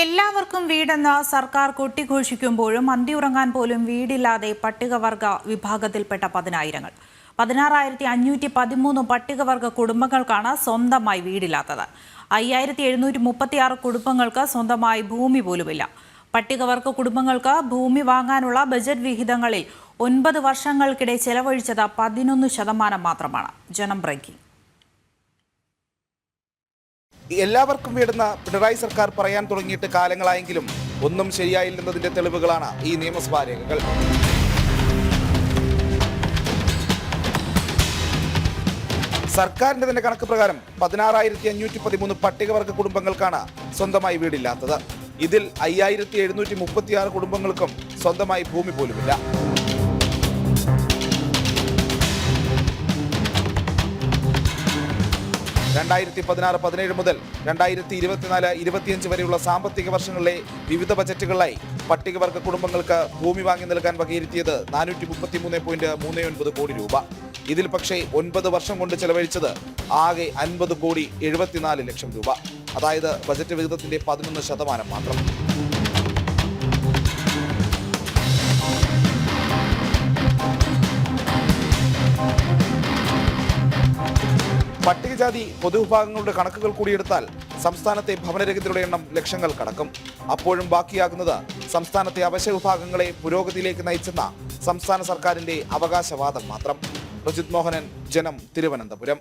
എല്ലാവർക്കും വീടെന്ന് സർക്കാർ കൊട്ടിഘോഷിക്കുമ്പോഴും അന്തിയുറങ്ങാൻ പോലും വീടില്ലാതെ പട്ടികവർഗ വിഭാഗത്തിൽപ്പെട്ട പതിനായിരങ്ങൾ. പതിനാറായിരത്തി അഞ്ഞൂറ്റി പതിമൂന്ന് പട്ടികവർഗ കുടുംബങ്ങൾക്കാണ് സ്വന്തമായി വീടില്ലാത്തത്. അയ്യായിരത്തി എഴുന്നൂറ്റി മുപ്പത്തിയാറ് കുടുംബങ്ങൾക്ക് സ്വന്തമായി ഭൂമി പോലുമില്ല. പട്ടികവർഗ കുടുംബങ്ങൾക്ക് ഭൂമി വാങ്ങാനുള്ള ബജറ്റ് വിഹിതങ്ങളിൽ ഒൻപത് വർഷങ്ങൾക്കിടെ ചെലവഴിച്ചത് പതിനൊന്ന് ശതമാനം മാത്രമാണ്. ജനം ബ്രേക്കിംഗ്. എല്ലാവർക്കും വേണ്ടുന്ന പിണറായി സർക്കാർ പറയാൻ തുടങ്ങിയിട്ട് കാലങ്ങളായെങ്കിലും ഒന്നും ശരിയായില്ലെന്നതിന്റെ തെളിവുകളാണ് ഈ നിയമസഭാ രേഖകൾ. സർക്കാരിന്റെ തന്നെ കണക്ക് പ്രകാരം പതിനാറായിരത്തി അഞ്ഞൂറ്റി പതിമൂന്ന് പട്ടികവർഗ കുടുംബങ്ങൾക്കാണ് സ്വന്തമായി വീടില്ലാത്തത്. ഇതിൽ അയ്യായിരത്തി എഴുന്നൂറ്റി മുപ്പത്തിയാറ് കുടുംബങ്ങൾക്കും സ്വന്തമായി ഭൂമി പോലുമില്ല. രണ്ടായിരത്തി പതിനാറ് പതിനേഴ് മുതൽ രണ്ടായിരത്തി ഇരുപത്തിനാല് ഇരുപത്തിയഞ്ച് വരെയുള്ള സാമ്പത്തിക വർഷങ്ങളിലെ വിവിധ ബജറ്റുകളിലായി പട്ടികവർഗ കുടുംബങ്ങൾക്ക് ഭൂമി വാങ്ങി നൽകാൻ വകയിരുത്തിയത് നാനൂറ്റി മുപ്പത്തി മൂന്ന് പോയിന്റ് മൂന്ന് ഒൻപത് കോടി രൂപ. ഇതിൽ പക്ഷേ ഒൻപത് വർഷം കൊണ്ട് ചെലവഴിച്ചത് ആകെ അൻപത് കോടി എഴുപത്തിനാല് ലക്ഷം രൂപ. അതായത് ബജറ്റ് വിഹിതത്തിന്റെ പതിനൊന്ന് ശതമാനം മാത്രം. പട്ടികജാതി പൊതുവിഭാഗങ്ങളുടെ കണക്കുകൾ കൂടിയെടുത്താൽ സംസ്ഥാനത്തെ ഭവനരഹിതരുടെ എണ്ണം ലക്ഷങ്ങൾ കടക്കും. അപ്പോഴും ബാക്കിയാകുന്നത് സംസ്ഥാനത്തെ അവശ്യ വിഭാഗങ്ങളെ പുരോഗതിയിലേക്ക് നയിച്ചെന്ന സംസ്ഥാന സർക്കാരിന്റെ അവകാശവാദം മാത്രം. പ്രജിത് മോഹനൻ ജനം തിരുവനന്തപുരം.